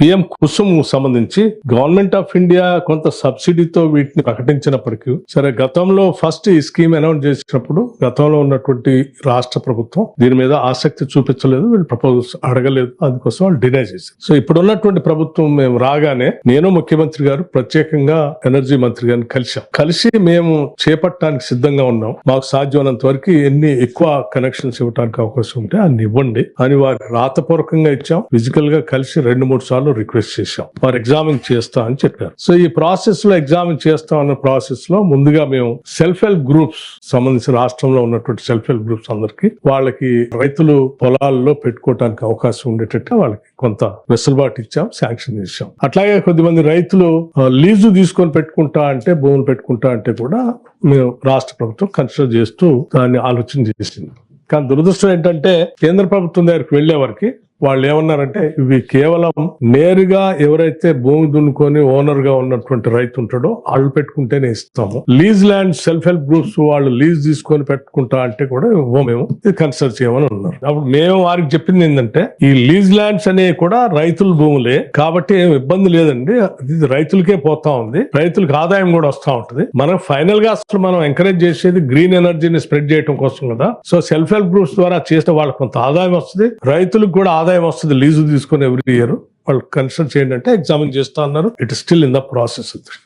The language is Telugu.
పిఎం కుసుమ్ సంబంధించి గవర్నమెంట్ ఆఫ్ ఇండియా కొంత సబ్సిడీతో వీటిని ప్రకటించినప్పటికీ సరే గతంలో ఫస్ట్ ఈ స్కీమ్ అనౌన్స్ చేసినప్పుడు గతంలో ఉన్నటువంటి రాష్ట్ర ప్రభుత్వం దీని మీద ఆసక్తి చూపించలేదు వీళ్ళు ప్రపోజల్స్ అడగలేదు అందుకోసం వాళ్ళు డినై చేశారు. సో ఇప్పుడు ఉన్నటువంటి ప్రభుత్వం మేము రాగానే నేను ముఖ్యమంత్రి గారు ప్రత్యేకంగా ఎనర్జీ మంత్రి గారిని కలిశాం. కలిసి మేము చేపట్టడానికి సిద్ధంగా ఉన్నాం. మాకు సాధ్యమైనంత వరకు ఎన్ని ఎక్కువ కనెక్షన్స్ ఇవ్వడానికి అవకాశం ఉంటే అన్ని ఇవ్వండి. అని వారికి రాతపూర్వకంగా ఇచ్చాం. ఫిజికల్గా కలిసి రెండు మూడు సార్లు రిక్వెస్ట్ చేశాం. వారు ఎగ్జామిన్ చేస్తా అని చెప్పారు. సో ఈ ప్రాసెస్లో ఎగ్జామిన్ చేస్తాం అన్న ప్రాసెస్లో ముందుగా మేము సెల్ఫ్ హెల్ప్ గ్రూప్స్ సంబంధించిన రాష్ట్రంలో ఉన్నటువంటి సెల్ఫ్ హెల్ప్ గ్రూప్స్ అందరికి వాళ్ళకి రైతులు పొలాల్లో పెట్టుకోవడానికి అవకాశం ఉండేటట్టు వాళ్ళకి కొంత వెసులుబాటు ఇచ్చాం శాంక్షన్ చేశాం. అట్లాగే కొద్దిమంది రైతులు లీజు తీసుకొని పెట్టుకుంటా అంటే భూములు పెట్టుకుంటా అంటే కూడా మేము రాష్ట్ర ప్రభుత్వం కన్సిడర్ చేస్తూ దాన్ని ఆలోచన చేసింది. కానీ దురదృష్టం ఏంటంటే కేంద్ర ప్రభుత్వం దగ్గరికి వెళ్ళే వరకు వాళ్ళు ఏమన్నారంటే ఇవి కేవలం నేరుగా ఎవరైతే భూమి దున్నుకొని ఓనర్గా ఉన్నటువంటి రైతు ఉంటాడో వాళ్ళు పెట్టుకుంటేనే ఇస్తాము. Lease land self help groups వాళ్ళు లీజ్ తీసుకొని పెట్టుకుంటా అంటే కూడా ఇవ్వము మేము. ఇది కన్సల్ట్ చేయమని ఉన్నారు అప్పుడు మేము వారికి చెప్పింది ఏంటంటే ఈ లీజ్ ల్యాండ్స్ అనేవి కూడా రైతుల భూములే. కాబట్టి ఏం ఇబ్బంది లేదండి. ఇది రైతులకే పోతా ఉంది. రైతులకు ఆదాయం కూడా వస్తా ఉంటుంది. మనం ఫైనల్గా అసలు మనం ఎంకరేజ్ చేసేది గ్రీన్ ఎనర్జీని స్ప్రెడ్ చేయడం కోసం కదా. సో సెల్ఫ్ హెల్ప్ గ్రూప్స్ ద్వారా చేస్తే వాళ్ళకి కొంత ఆదాయం వస్తుంది. రైతులకు కూడా ఆదాయం వస్తుంది లీజు తీసుకుని ఎవ్రీ ఇయర్ వాళ్ళు కన్సల్ట్ చేయండి అంటే ఎగ్జామిన్ చేస్తా అన్నారు. It still in the process.